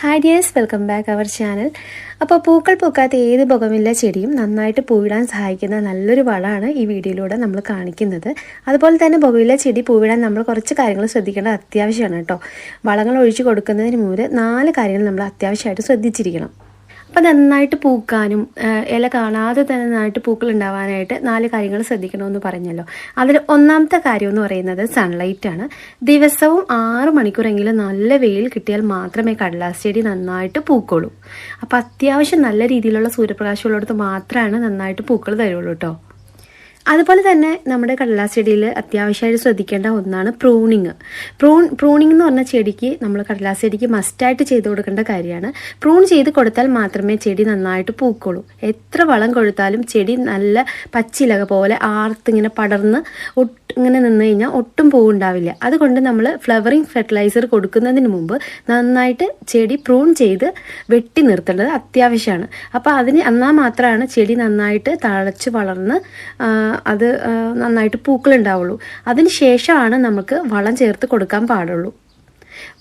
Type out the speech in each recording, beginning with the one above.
Hi dears welcome back our channel അപ്പോൾ പൂക്കൾ പൂക്കാത്ത ഏത് ഭഗമില്ല ചെടിയും നന്നായിട്ട് പൂവിടാൻ സഹായിക്കുന്ന നല്ലൊരു വളമാണ് ഈ വീഡിയോയിലൂടെ നമ്മൾ കാണിക്കുന്നത്. അതുപോലെ തന്നെ ഭഗമില്ല ചെടി പൂവിടാൻ നമ്മൾ കുറച്ച് കാര്യങ്ങൾ ശ്രദ്ധിക്കേണ്ടത് അത്യാവശ്യമാണ് കേട്ടോ. വളങ്ങൾ ഒഴിച്ചു കൊടുക്കുന്നതിന് മുമ്പ് നാല് കാര്യങ്ങൾ നമ്മൾ അത്യാവശ്യമായിട്ട് ശ്രദ്ധിച്ചിരിക്കണം. അപ്പോൾ നന്നായിട്ട് പൂക്കാനും ഇല കാണാതെ തന്നെ നന്നായിട്ട് പൂക്കൾ ഉണ്ടാവാനായിട്ട് നാല് കാര്യങ്ങൾ ശ്രദ്ധിക്കണമെന്ന് പറഞ്ഞല്ലോ. അതിൽ ഒന്നാമത്തെ കാര്യം എന്ന് പറയുന്നത് സൺലൈറ്റ് ആണ്. ദിവസവും ആറ് മണിക്കൂറെങ്കിലും നല്ല വെയിൽ കിട്ടിയാൽ മാത്രമേ കടലാസ് ചെടി നന്നായിട്ട് പൂക്കുള്ളൂ. അപ്പം അത്യാവശ്യം നല്ല രീതിയിലുള്ള സൂര്യപ്രകാശമുള്ളിടത്ത് മാത്രമാണ് നന്നായിട്ട് പൂക്കൾ തരുള്ളൂ കേട്ടോ അതുപോലെ തന്നെ നമ്മുടെ കടലാസ് ചെടിയിൽ അത്യാവശ്യമായിട്ട് ശ്രദ്ധിക്കേണ്ട ഒന്നാണ് പ്രൂണിങ് പ്രൂൺ പ്രൂണിങ് എന്ന് പറഞ്ഞ ചെടിക്ക് നമ്മൾ കടലാസ് ചെടിക്ക് മസ്റ്റായിട്ട് ചെയ്ത് കൊടുക്കേണ്ട കാര്യമാണ്. പ്രൂൺ ചെയ്ത് കൊടുത്താൽ മാത്രമേ ചെടി നന്നായിട്ട് പൂക്കുള്ളൂ. എത്ര വളം കൊടുത്താലും ചെടി നല്ല പച്ചിലക പോലെ ആർത്തിങ്ങനെ പടർന്ന് ഇങ്ങനെ നിന്ന് കഴിഞ്ഞാൽ ഒട്ടും പൂവുണ്ടാവില്ല. അതുകൊണ്ട് നമ്മൾ ഫ്ലവറിങ് ഫെർട്ടിലൈസർ കൊടുക്കുന്നതിന് മുമ്പ് നന്നായിട്ട് ചെടി പ്രൂൺ ചെയ്ത് വെട്ടി നിർത്തേണ്ടത് അത്യാവശ്യമാണ്. അപ്പോൾ അതിന് എന്നാൽ മാത്രമാണ് ചെടി നന്നായിട്ട് തഴച്ച് വളർന്ന് അത് നന്നായിട്ട് പൂക്കളുണ്ടാവുള്ളൂ. അതിന് ശേഷമാണ് നമുക്ക് വളം ചേർത്ത് കൊടുക്കാൻ പാടുള്ളൂ.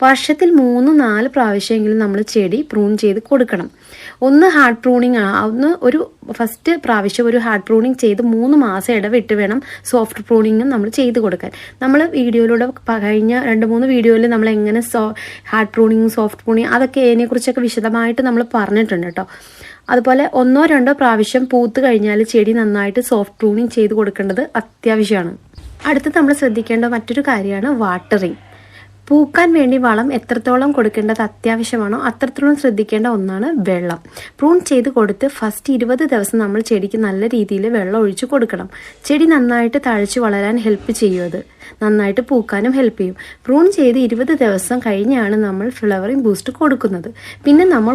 വർഷത്തിൽ മൂന്ന് നാല് പ്രാവശ്യമെങ്കിലും നമ്മൾ ചെടി പ്രൂൺ ചെയ്ത് കൊടുക്കണം. ഒന്ന് ഹാർഡ് പ്രൂണിങ് ആണ് ഒന്ന് ഒരു ഫസ്റ്റ് പ്രാവശ്യം ഒരു ഹാർഡ് പ്രൂണിങ് ചെയ്ത് മൂന്ന് മാസം ഇടവിട്ട് വേണം സോഫ്റ്റ് പ്രൂണിങ്ങും നമ്മൾ ചെയ്ത് കൊടുക്കാൻ. നമ്മൾ വീഡിയോയിലൂടെ കഴിഞ്ഞ രണ്ട് മൂന്ന് വീഡിയോയിൽ നമ്മൾ എങ്ങനെ so hard pruning soft pruning അതൊക്കെ അതിനെക്കുറിച്ചൊക്കെ വിശദമായിട്ട് നമ്മൾ പറഞ്ഞിട്ടുണ്ട് കേട്ടോ അതുപോലെ ഒന്നോ രണ്ടോ പ്രാവശ്യം പൂത്ത് കഴിഞ്ഞാൽ ചെടി നന്നായിട്ട് സോഫ്റ്റ് പ്രൂണിങ് ചെയ്ത് കൊടുക്കേണ്ടത് അത്യാവശ്യമാണ്. അടുത്ത് നമ്മൾ ശ്രദ്ധിക്കേണ്ട മറ്റൊരു കാര്യമാണ് വാട്ടറിങ് പൂക്കാൻ വേണ്ടി വളം എത്രത്തോളം കൊടുക്കേണ്ടത് അത്യാവശ്യമാണോ അത്രത്തോളം ശ്രദ്ധിക്കേണ്ട ഒന്നാണ് വെള്ളം. പ്രൂൺ ചെയ്ത് കൊടുത്ത് ഫസ്റ്റ് ഇരുപത് ദിവസം നമ്മൾ ചെടിക്ക് നല്ല രീതിയിൽ വെള്ളം ഒഴിച്ചു കൊടുക്കണം. ചെടി നന്നായിട്ട് തഴച്ചു വളരാൻ ഹെൽപ്പ് ചെയ്യും അത്. നന്നായിട്ട് പൂക്കാനും ഹെൽപ്പ് ചെയ്യും. പ്രൂൺ ചെയ്ത് ഇരുപത് ദിവസം കഴിഞ്ഞാണ് നമ്മൾ ഫ്ലവറിംഗ് ബൂസ്റ്റ് കൊടുക്കുന്നത്. പിന്നെ നമ്മൾ